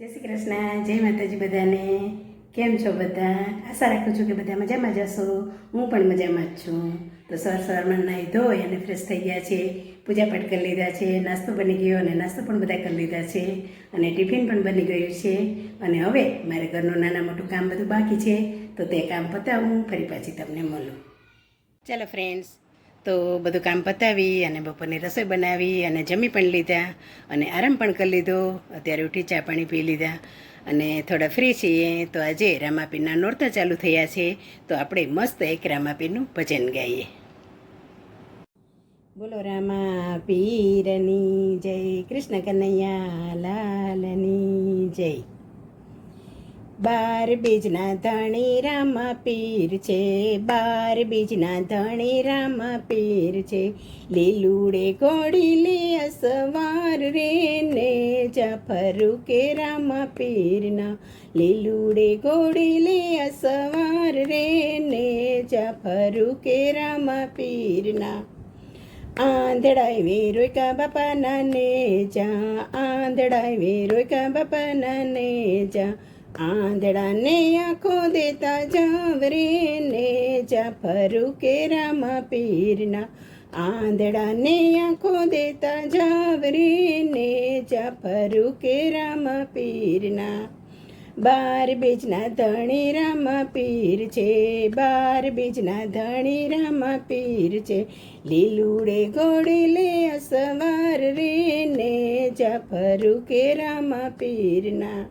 જય શ્રી કૃષ્ણ, જય માતાજી બધાને. કેમ છો બધા? આશા રાખું છું કે બધા મજામાં જશો હું પણ મજામાં જ છું. તો સવાર સવારમાં નાહી ધોઈ અને ફ્રેશ થઈ ગયા છે. પૂજાપાઠ કરી લીધા છે, નાસ્તો બની ગયો અને નાસ્તો પણ બધા કરી લીધા છે. અને ટિફિન પણ બની ગયું છે. અને હવે મારે ઘરનું નાના મોટું કામ બધું બાકી છે. તો તે કામ પતાવું, ફરી પાછી તમને મળું. ચાલો ફ્રેન્ડ્સ તો બધું કામ પતાવી અને બપોરની રસોઈ બનાવી અને જમી પણ લીધા અને આરામ પણ કરી લીધો. અત્યારે ઉઠી ચા પાણી પી લીધા અને થોડા ફ્રી છીએ તો આજે રામાપીરના નોરતા ચાલુ થયા છે. તો આપણે મસ્ત એક રામાપીરનું ભજન ગાઈએ. બોલો રામા પીરની જય, કૃષ્ણ કનૈયા લાલની જય. બાર બીજના ધણી રામા પીર છે, બાર બીજના ધણી રામા પીર છે. લીલુડે ઘોડી લે અસવાર રે ને જાફરુ કે રામ પીરના. લીલુડે ઘોડી લે અસવાર રે ને જાફરુ કે રામ પીરના. આંધળાય વેરોય કા બાપાના ને જા આંધળાય વેરોય કા બાપાના ને જા આંધળાને આંખો દેતા જાવરે ને જા ફરું કે રામા પીરના આંધળાને આંખો દેતા જાવરે ને જા ફરું કે રામા પીરના બાર બીજના ધણી રામા પીર છે, બાર બીજના ધણી રામા પીર છે. લીલુડે ઘોડે લે અસવાર રે ને જાફરુ કે રામા પીરના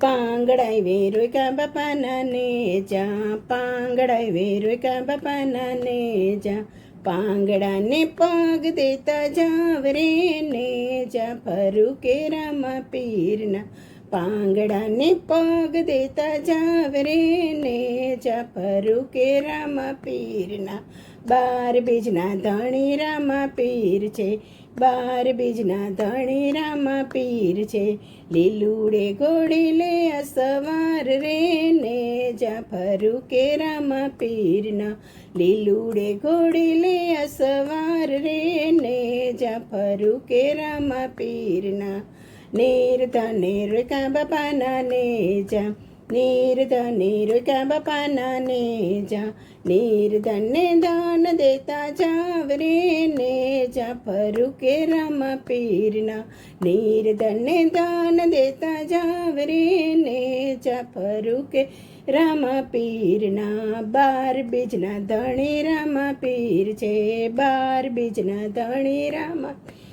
પાંગડાય વેરોય કા બાપાના ને જા પાંગડાય વેરોય કા બાપાના ને જા પાંગડાને પગ દેતા જાવ રે ને જા ફરુ કે રામા પીરના પાંગડાને પગ દેતા જાવ રે ને જા ફરુ કે રામા પીરના બાર બીજના ધણી રામા પીર છે બાર બીજના ધણી રામા પીર છે. લીલુડે ઘોડે લે અસવાર રે ને જા કેરામાં પીરના. લીલુડે ઘોડે લે અસવાર રે ને જા કેરામાં કે રામા પીરના. કા બાપાના ને જા નિર્ધા નિર્કા બાપાના ને જા નિર્ધને દાન દેતા જાવ રે ને જા ફરુકે રામા પીરના નિર્ધને દાન દેતા જાવ રે ને જા ફરુકે રામા પીરના બાર બીજના ધણી રામા પીર છે બાર બીજના ધણી રામા પીર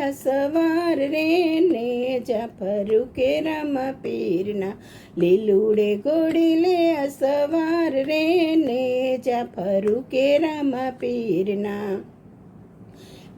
અસવાર રે ને જા ફરું કે રામા પીરના. લીલુડે ઘોડી લે અસવાર રે ને જાફરુ કે રામા પીરના.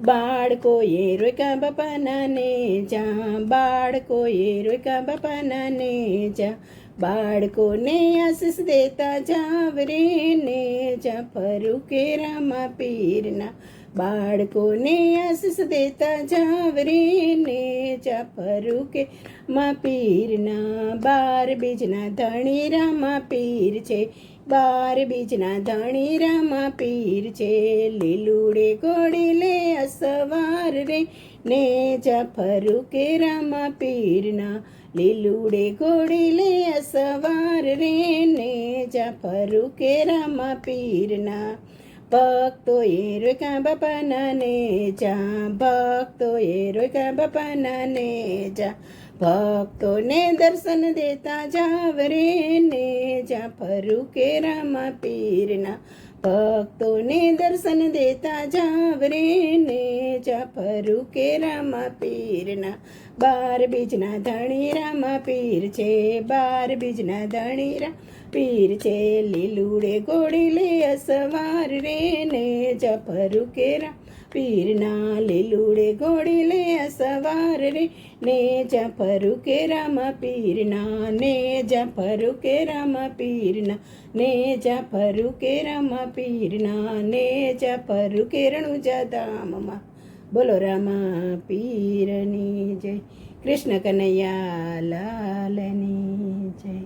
બાળકોએ રોકા બાપાના ને જા બાળકોએ રોકા બાપાના ને જા. બાળકોને આશીષ દેતા જાવ રે ને જા ફરું કે રામા પીરના. બાળકોને આશીષ દેતા જાવરીને રે ને જા ફરું કે માં પીરના બાર બીજના ધણી રામા પીર છે. બાર બીજના ધણી રામા પીર છે. લીલુડે ઘોડી લે અસવાર રે ને જાફરુ કે રામા પીરના. લીલુડે ઘોડી લે અસવાર રે ને જાફરુ કે રામા પીરના. ભક્તો એ રોકા બાપાના જા ભક્તો એ રોકા બાપાના જા, ભક્તોને દર્શન દેતા જાવ રે ને જા ફરું કે રામા પીરના ભક્તોને દર્શન દેતા જાવ રે ને જા કે રામા પીરના બાર બીજના ધણી રામા પીર છે, બાર બીજના ધણી પીર છે. લીલુડે ગોળી લે અસવાર રે ને જા ફરું કે પીરના લીલુડે ઘોડી લે સવાર રે ને જા ફરું કે રામા પીરના ને જા કે રામા પીરના ને જા ફરું કે રામા પીરના ને જા ફરું કે બોલો રામા પીરની જય કૃષ્ણ કનૈયા લાલની જય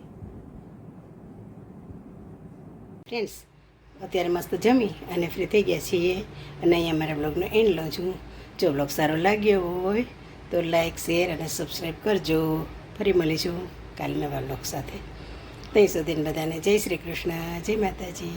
ફ્રેન્ડ્સ અત્યારે મસ્ત જમી અને ફ્રી થઈ ગયા છીએ. અને અહીંયા મારા બ્લોગનો એન્ડ લઉં છું. જો બ્લોગ સારો લાગ્યો હોય તો લાઈક શેર અને સબસ્ક્રાઈબ કરજો. ફરી મળીશું કાલે નવા બ્લોગ સાથે. ત્યાં સુધીને બધાને જય શ્રી કૃષ્ણ. જય માતાજી.